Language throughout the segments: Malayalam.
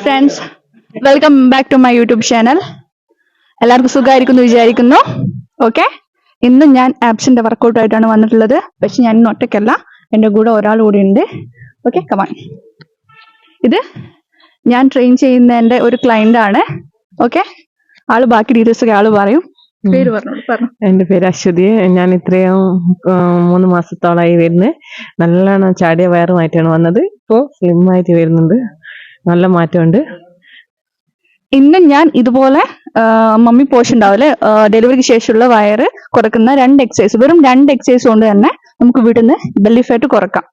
Friends welcome back to my YouTube channel എല്ലാവർക്കും സുഖമായിരിക്കുന്നു വിചാരിക്കുന്നു. ഓക്കെ ഇന്ന് ഞാൻ ആപ്സിന്റെ വർക്കൗട്ട് ആയിട്ടാണ് വന്നിട്ടുള്ളത്. പക്ഷെ ഞാൻ ഇന്ന് ഒറ്റയ്ക്കല്ല. എന്റെ കൂടെ ഒരാൾ കൂടി ഉണ്ട്. ഓക്കെ കമാൻ ഇത് ഞാൻ ട്രെയിൻ ചെയ്യുന്ന എന്റെ ഒരു ക്ലയന്റ് ആണ്. ഓക്കെ ആൾ ബാക്കി ഡീറ്റെയിൽസ് ഒക്കെ ആൾ പറയും. പേര് പറഞ്ഞു? പറഞ്ഞു. എന്റെ പേര് അശ്വതി. ഞാൻ ഇത്രയും മൂന്ന് മാസത്തോളായി വരുന്നത്. നല്ലോണം ചാടിയ വയറുമായിട്ടാണ് വന്നത്. ഇപ്പോ സ്ലിം ആയിട്ട് വരുന്നുണ്ട്. നല്ല മാറ്റമുണ്ട്. ഇന്ന് ഞാൻ ഇതുപോലെ മമ്മി പോഷൻ ഉണ്ടാവില്ലേ? ഡെലിവറിക്ക് ശേഷമുള്ള വയറ് കുറക്കുന്ന രണ്ട് എക്സസൈസ് വെറും രണ്ട് എക്സസൈസ് കൊണ്ട് തന്നെ നമുക്ക് വീട്ടിൽ നിന്ന് ബെല്ലി ഫാറ്റ് കുറക്കാം.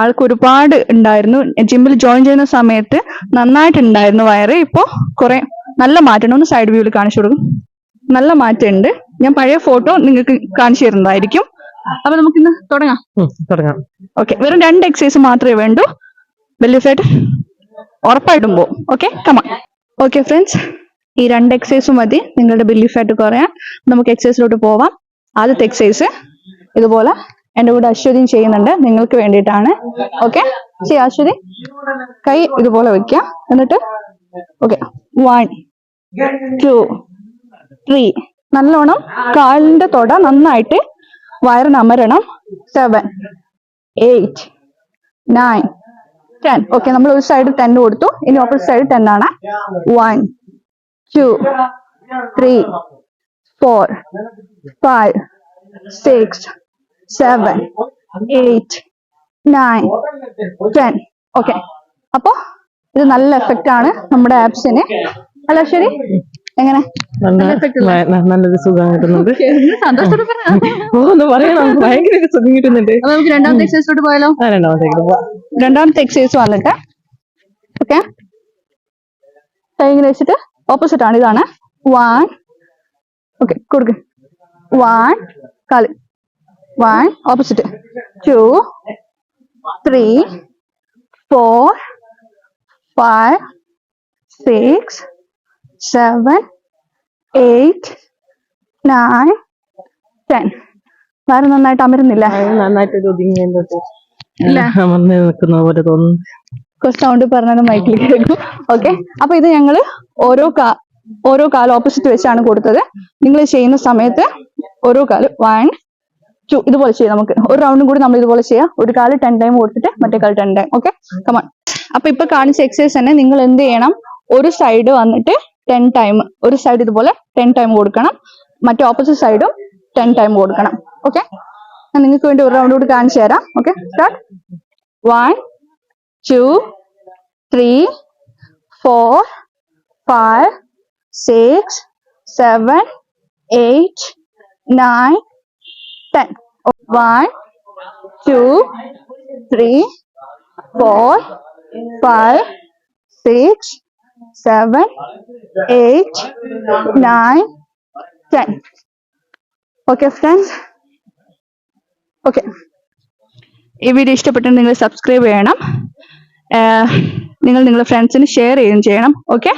ആൾക്ക് ഒരുപാട് ഉണ്ടായിരുന്നു. ജിമ്മിൽ ജോയിൻ ചെയ്യുന്ന സമയത്ത് നന്നായിട്ടുണ്ടായിരുന്നു വയറ്. ഇപ്പോ കുറെ നല്ല മാറ്റം ഒന്ന് സൈഡ് വ്യൂവിൽ കാണിച്ചു കൊടുക്കും. നല്ല മാറ്റമുണ്ട്. ഞാൻ പഴയ ഫോട്ടോ നിങ്ങൾക്ക് കാണിച്ചു തരുന്നതായിരിക്കും. അപ്പൊ നമുക്കിന്ന് തുടങ്ങാം. തുടങ്ങാം. ഓക്കെ വെറും രണ്ട് എക്സസൈസ് മാത്രമേ വേണ്ടൂ. ബെല്ലി ഫാറ്റ് ഉറപ്പായിട്ടും പോവും. ഓക്കെ കമാ ഓക്കെ ഫ്രണ്ട്സ് ഈ രണ്ട് എക്സസൈസ് മതി. നിങ്ങളുടെ ബിലീഫായിട്ട് കുറയാൻ നമുക്ക് എക്സസൈസിലോട്ട് പോവാം. ആദ്യത്തെ എക്സസൈസ് ഇതുപോലെ എന്റെ കൂടെ അശ്വതിയും ചെയ്യുന്നുണ്ട്. നിങ്ങൾക്ക് വേണ്ടിയിട്ടാണ്. ഓക്കെ ചെയ്യാം അശ്വതി. കൈ ഇതുപോലെ വെക്കാം. എന്നിട്ട് ഓക്കെ വൺ ടു ത്രീ നല്ലോണം കാലിന്റെ തൊട നന്നായിട്ട് വയറിന് അമരണം. Seven eight nine ten okay നമ്മൾ ഒരു സൈഡിൽ ടെൻ കൊടുത്തു. ഇനി ഓപ്പോസിറ്റ് സൈഡ് ടെൻ ആണ്. One two three four five six seven eight nine ten okay അപ്പോ ഇത് നല്ല എഫക്റ്റ് ആണ് നമ്മുടെ ആപ്സിന് അല്ല ശരി. എങ്ങനെ? നല്ലൊരു സുഖം കിട്ടുന്നുണ്ട്. ഓ ഒന്ന് പറയണം. ഭയങ്കര സുഖം കിട്ടുന്നുണ്ട്. നമുക്ക് രണ്ടാമത്തെ എക്സസൈസിലോട്ട് പോയാലോ? പോവാം. രണ്ടാമത്തെ എക്സസൈസ് വന്നിട്ട് ഓക്കെ കൈ ഇങ്ങനെ വെച്ചിട്ട് ഓപ്പോസിറ്റ് ആണ് ഇതാണ്. വൺ ഓക്കെ കൊടുക്ക്. വൺ കാൽ. One opposite two three four five six seven eight nine ten വേറെ നന്നായിട്ട് അമരുന്നില്ല? നന്നായിട്ട് പോലെ തോന്നുന്നു. സൗണ്ട് പറഞ്ഞത് മൈക്കിൽ കേൾക്കും. ഓക്കെ അപ്പൊ ഇത് ഞങ്ങൾ ഓരോ കാ ഓരോ കാലം ഓപ്പോസിറ്റ് വെച്ചാണ് കൊടുത്തത്. നിങ്ങൾ ചെയ്യുന്ന സമയത്ത് ഓരോ കാൽ വൺ ടു ഇതുപോലെ ചെയ്യാം നമുക്ക്. ഒരു റൗണ്ടും കൂടി നമ്മൾ ഇതുപോലെ ചെയ്യാം. ഒരു കാൽ ടെൻ ടൈം കൊടുത്തിട്ട് മറ്റേ കാൽ ടെൻ ടൈം ഓക്കെ കമാൺ അപ്പൊ ഇപ്പൊ കാണിച്ച എക്സസൈസ് തന്നെ നിങ്ങൾ എന്ത് ചെയ്യണം? ഒരു സൈഡ് വന്നിട്ട് ടെൻ ടൈം ഒരു സൈഡ് ഇതുപോലെ ടെൻ ടൈം കൊടുക്കണം. മറ്റേ ഓപ്പോസിറ്റ് സൈഡും ടെൻ ടൈം കൊടുക്കണം. ഓക്കെ ഞാൻ നിങ്ങൾക്ക് വേണ്ടി ഒരു റൗണ്ട് കൂടി കാണിച്ചു തരാം okay start one two, three, four, five, six, seven, eight, nine, ten. One, two, three, four, five, six, seven, eight, nine, ten. Okay, friends. Okay. ഈ വീഡിയോ ഇഷ്ടപ്പെട്ടെങ്കിൽ നിങ്ങൾ സബ്സ്ക്രൈബ് ചെയ്യണം. നിങ്ങൾ നിങ്ങളുടെ ഫ്രണ്ട്സിന് ഷെയർ ചെയ്യുകയും ചെയ്യണം. ഓക്കെ